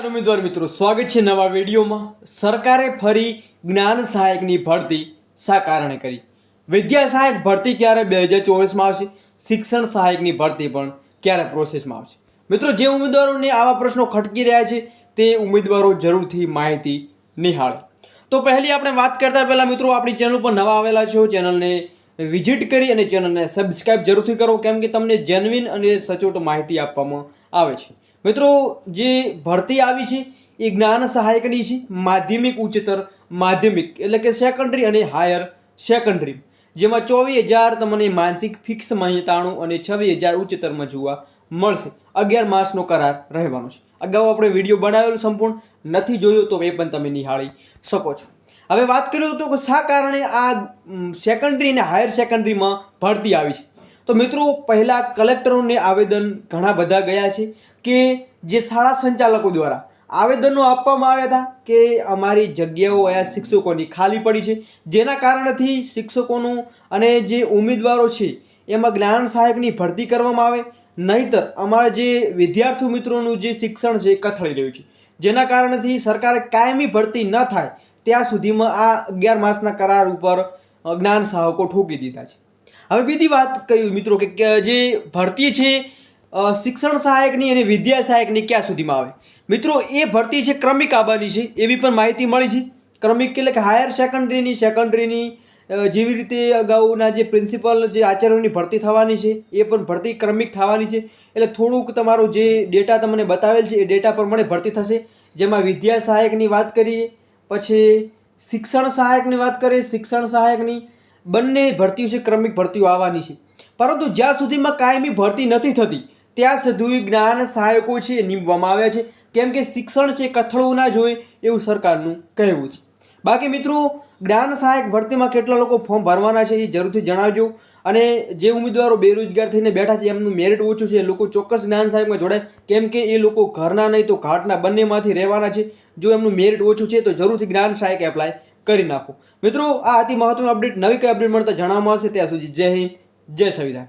નમસ્કાર ઉમેદવાર મિત્રો, સ્વાગત છે નવા વિડીયોમાં. સરકારે ફરી જ્ઞાન સહાયકની ભરતી શા કારણે કરી. વિદ્યા સહાયક ભરતી ક્યારે બે હજાર ચોવીસમાં આવશે? શિક્ષણ સહાયકની ભરતી પણ ક્યારે પ્રોસેસમાં આવશે? મિત્રો, જે ઉમેદવારોને આવા પ્રશ્નો ખટકી રહ્યા છે, તે ઉમેદવારો જરૂરથી માહિતી નિહાળે. તો પહેલી આપણે વાત કરતા પહેલાં મિત્રો, આપણી ચેનલ પર નવા આવેલા છો ચેનલને વિઝિટ કરી અને ચેનલને સબસ્ક્રાઈબ જરૂરથી કરો. કેમ કે તમને જેન્યુઇન અને સચોટ માહિતી આપવામાં આવે છે. મિત્રો, જે ભરતી આવી છે, એ જ્ઞાન સહાયકની છે, માધ્યમિક ઉચ્ચતર માધ્યમિક, એટલે કે સેકન્ડરી અને હાયર સેકન્ડરી જેમાં ચોવીસ હજાર તમને માનસિક ફિક્સ મહેતાણું અને છવ્વીસ હજાર ઉચ્ચતરમાં જોવા મળશે. અગિયાર માસનો કરાર રહેવાનો છે. અગાઉ આપણે વીડિયો બનાવેલું સંપૂર્ણ, નથી જોયું તો એ પણ તમે નિહાળી શકો છો. હવે વાત કર્યું તો કે શા કારણે આ સેકન્ડરી અને હાયર સેકન્ડરીમાં ભરતી આવી છે? તો મિત્રો, પહેલાં કલેક્ટરોને આવેદન ઘણા બધા ગયા છે કે જે શાળા સંચાલકો દ્વારા આવેદનો આપવામાં આવ્યા હતા કે અમારી જગ્યાઓ અહીંયા શિક્ષકોની ખાલી પડી છે. જેના કારણથી શિક્ષકોનું અને જે ઉમેદવારો છે, એમાં જ્ઞાન સહાયકની ભરતી કરવામાં આવે. નહીતર અમારા જે વિદ્યાર્થી મિત્રોનું જે શિક્ષણ છે કથળી રહ્યું છે. જેના કારણથી સરકારે કાયમી ભરતી ન થાય, ત્યાં સુધીમાં આ અગિયાર માસના કરાર ઉપર જ્ઞાન સહાયકો ઠોકી દીધા છે. હવે બીજી વાત કહ્યું મિત્રો કે જે ભરતી છે શિક્ષણ સહાયકની અને વિદ્યા સહાયકની ક્યાં સુધીમાં આવે? મિત્રો, એ ભરતી છે ક્રમિક આબાની છે, એવી પણ માહિતી મળી છે. ક્રમિક એટલે કે હાયર સેકન્ડરીની સેકન્ડરીની જેવી રીતે અગાઉના જે પ્રિન્સિપલ જે આચાર્યોની ભરતી થવાની છે, એ પણ ભરતી ક્રમિક થવાની છે. એટલે થોડુંક તમારો જે ડેટા તમને બતાવેલ છે, એ ડેટા પ્રમાણે ભરતી થશે. જેમાં વિદ્યા સહાયકની વાત કરીએ, પછી શિક્ષણ સહાયકની વાત કરીએ, શિક્ષણ સહાયકની બંને ભરતીઓ છે, ક્રમિક ભરતીઓ આવવાની છે. પરંતુ જ્યાં સુધીમાં કાયમી ભરતી નથી થતી, ત્યાં સુધી જ્ઞાન સહાયકો છે નીમવામાં આવ્યા છે. કેમ કે શિક્ષણ છે કથળવું ના જોઈએ એવું સરકારનું કહેવું છે. બાકી મિત્રો, જ્ઞાન સહાયક ભરતીમાં કેટલા લોકો ફોર્મ ભરવાના છે એ જરૂરથી જણાવજો. અને જે ઉમેદવારો બેરોજગાર થઈને બેઠા છે, એમનું મેરિટ ઓછું છે લોકો ચોક્કસ જ્ઞાન સહાયકમાં જોડાય. કેમ કે એ લોકો ઘરના નહીં તો ઘાટના બંનેમાંથી રહેવાના છે. જો એમનું મેરિટ ઓછું છે, તો જરૂરથી જ્ઞાન સહાયક એપ્લાય કરી નાખો. મિત્રો, આ અતિ મહત્વનું અપડેટ નવી કઈ અપડેટ મળતા જણાવવામાં આવશે. ત્યાં સુધી જય હિન્દ, જય સંવિધાન.